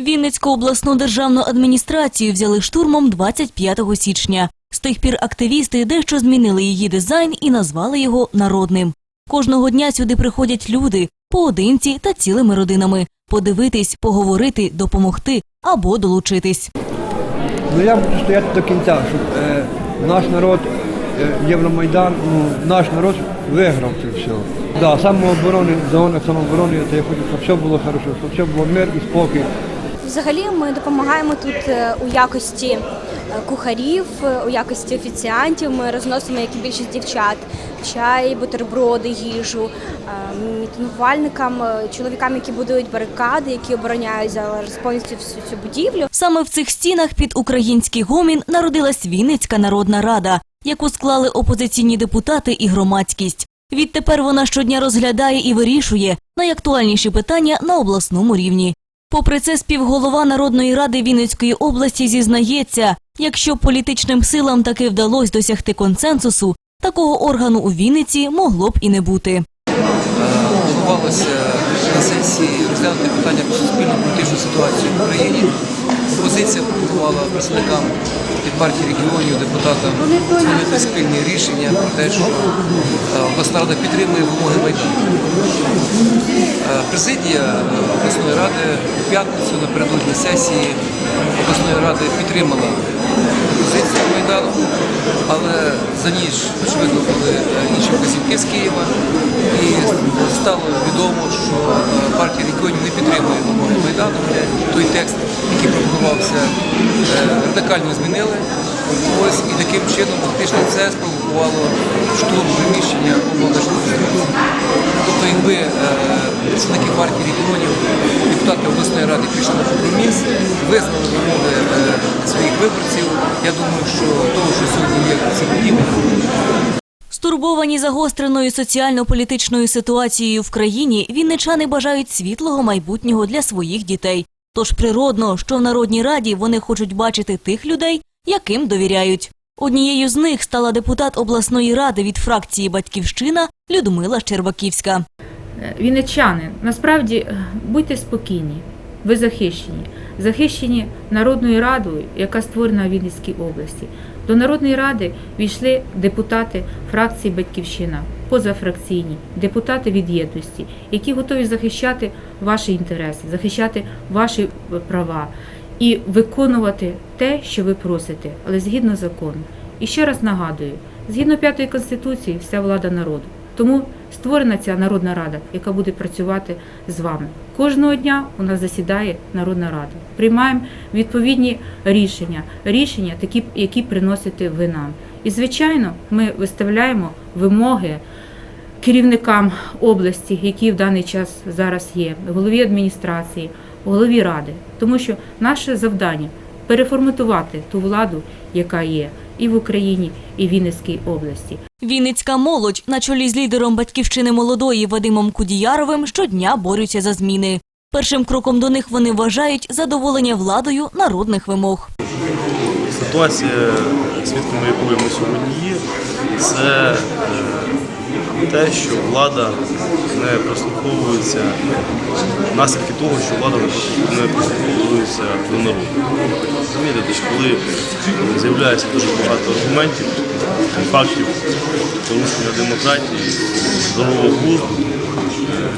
Вінницьку обласну державну адміністрацію взяли штурмом 25 січня. З тих пір активісти дещо змінили її дизайн і назвали його народним. Кожного дня сюди приходять люди поодинці та цілими родинами подивитись, поговорити, допомогти або долучитись. Ну я буду стояти до кінця, щоб е, наш народ, е, Євромайдан, ну, наш народ виграв це все. Да, самооборони, в зонах самооборони, то я хочу, щоб все було хорошо, щоб все було мир і спокій. Взагалі ми допомагаємо тут е, у якості е, кухарів, е, у якості офіціантів. Ми розносимо, як і більшість дівчат, чай, бутерброди, їжу, е, мітингувальникам, чоловікам, які будують барикади, які обороняють зараз повністю всю цю будівлю. Саме в цих стінах під український гомін народилась Вінницька народна рада, яку склали опозиційні депутати і громадськість. Відтепер вона щодня розглядає і вирішує найактуальніші питання на обласному рівні. Попри це, співголова Народної ради Вінницької області зізнається, якщо політичним силам таки вдалося досягти консенсусу, такого органу у Вінниці могло б і не бути. планувалося на сесії розглянути питання про суспільну політичну ситуацію в Україні. Опозиція пропонувала представникам від партії регіонів, депутатам змінити спільні рішення про те, що е, обласна рада підтримує вимоги Майдану. Президія е, обласної ради у п'ятницю напередодні сесії обласної ради підтримала позицію Майдану, але за ніч, очевидно, були е, інші вказівки з Києва, і стало відомо, що е, партія регіонів не підтримує вимоги Майдану. Той текст, який пропонувався, радикально змінили. Ось і таким чином фактично це спровокувало штурм приміщення облдержадміністрації. Ради пішли на компроміс, визнали вимоги е, своїх виборців, я думаю, що того, що сьогодні є цій Стурбовані загостреною соціально-політичною ситуацією в країні, вінничани бажають світлого майбутнього для своїх дітей. Тож природно, що в Народній раді вони хочуть бачити тих людей, яким довіряють. Однією з них стала депутат обласної ради від фракції Батьківщина Людмила Щербаківська. Вінничани, насправді е, будьте спокійні, ви захищені. Захищені Народною радою, яка створена в Вінницькій області. До Народної ради війшли депутати фракції Батьківщина, позафракційні, депутати від єдності, які готові захищати ваші інтереси, захищати ваші права і виконувати те, що ви просите, але згідно закону. І ще раз нагадую, згідно п'ятої конституції, вся влада народу. Тому створена ця народна рада, яка буде працювати з вами. Кожного дня у нас засідає народна рада. Приймаємо відповідні рішення, рішення, такі, які приносите ви нам. І звичайно, ми виставляємо вимоги керівникам області, які в даний час зараз є, голові адміністрації, голові ради, тому що наше завдання переформатувати ту владу, яка є і в Україні, і в Вінницькій області. Вінницька молодь на чолі з лідером батьківщини молодої Вадимом Кудіяровим щодня борються за зміни. Першим кроком до них вони вважають задоволення владою народних вимог. Ситуація, свідками якої ми сьогодні є, це е, те, що влада не прослуховується, наслідки того, що влада не прослуховується- до народу. Розумієте, тож коли з'являється дуже багато аргументів, фактів порушення демократії, здорового глузду,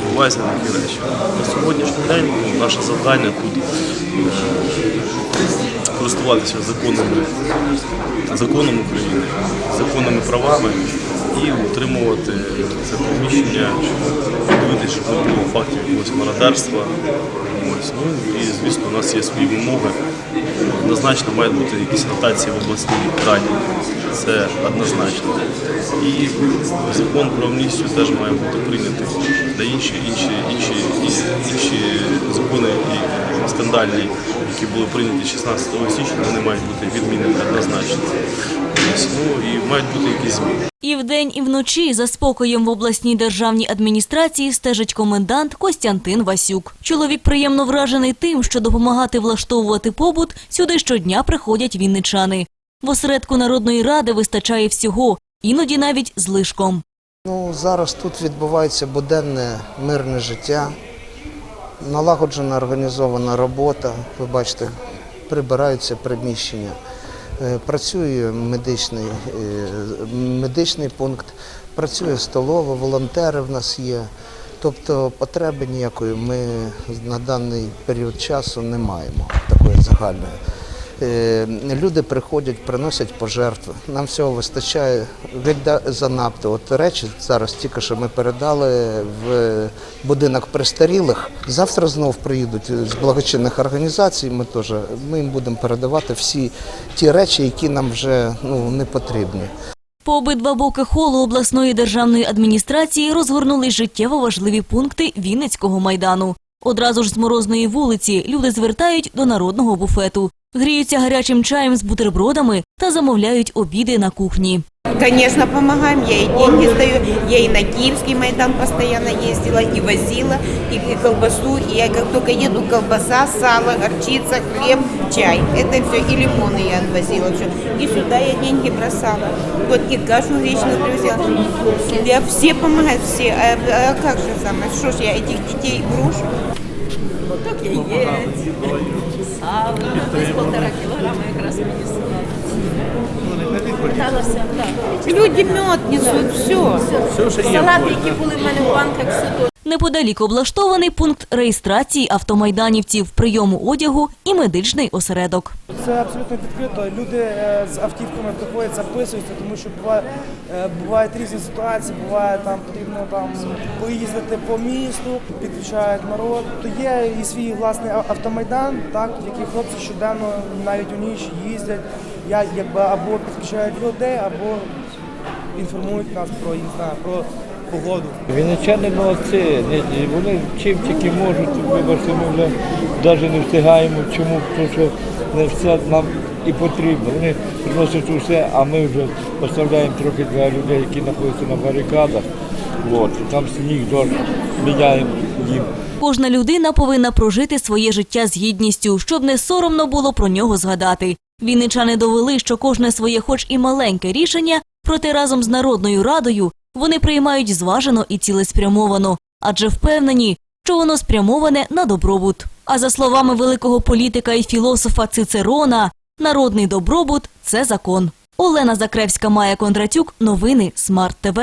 відбуваються такі речі. На сьогоднішній день ну, наше завдання тут користуватися законами, законом України, законними правами і утримувати це приміщення, щоб дивитися, щоб не було фактів якогось мародерства. Ну, і, звісно, у нас є свої вимоги. Однозначно мають бути якісь ротації в обласній раді. Це однозначно. І закон про амністію теж має бути прийнятий. Та інші, інші, інші, інші закони і скандальні, які були прийняті 16 січня, вони мають бути відмінені однозначно. Ну і мають бути якісь зміни. І вдень, і вночі за спокоєм в обласній державній адміністрації стежить комендант Костянтин Васюк. Чоловік приємно вражений тим, що допомагати влаштовувати побут сюди щодня приходять вінничани. В осередку Народної ради вистачає всього, іноді навіть злишком. Ну, зараз тут відбувається буденне мирне життя. Налагоджена організована робота. Ви бачите, прибираються приміщення. Е, Працює медичний, е, медичний пункт, працює столова, волонтери в нас є. Тобто потреби ніякої ми на даний період часу не маємо такої загальної. Е, Люди приходять, приносять пожертви. Нам всього вистачає занадто. От речі зараз тільки що ми передали в будинок престарілих. Завтра знов приїдуть з благочинних організацій. Ми теж ми їм будемо передавати всі ті речі, які нам вже ну не потрібні. По обидва боки холу обласної державної адміністрації розгорнулись життєво важливі пункти Вінницького майдану. Одразу ж з морозної вулиці люди звертають до народного буфету, гріються гарячим чаєм з бутербродами та замовляють обіди на кухні. Конечно, помогаем. Я и деньги сдаю. Я и на Киевский Майдан постоянно ездила, и возила, и, и колбасу. И я как только еду, колбаса, сало, горчица, хлеб, чай. Это все. И лимоны я отвозила. Все. И сюда я деньги бросала. Вот и кашу вечную привезла. Я все помогают, все. А, а как же самое? Что ж я этих детей брошу? Яєць, сало, десь полтора кілограма якраз мені сало. Питалася, так. Люди мед несуть, все. Салати, які були в мене в банках, все то. Неподалік облаштований пункт реєстрації автомайданівців, прийому одягу і медичний осередок. Це абсолютно відкрито. Люди е, з автівками приходять, записуються, тому що буває, е, бувають різні ситуації, буває там потрібно там поїздити по місту, підключають народ. То є і свій власний автомайдан, так які хлопці щоденно навіть у ніч їздять, я якби або підключають людей, або інформують нас про знаю, про погоду. Вінничани молодці, вони чим тільки можуть, вибачте, ми вже навіть не встигаємо. Чому? Тому що не все нам і потрібно. Вони приносять усе, а ми вже поставляємо трохи для людей, які знаходяться на барикадах. От, там сніг, дощ, міняємо їм. Кожна людина повинна прожити своє життя з гідністю, щоб не соромно було про нього згадати. Вінничани довели, що кожне своє, хоч і маленьке рішення, проте разом з Народною Радою вони приймають зважено і цілеспрямовано, адже впевнені, що воно спрямоване на добробут. А за словами великого політика і філософа Цицерона, народний добробут це закон. Олена Закревська, Майя Кондратюк, новини Смарт ТВ.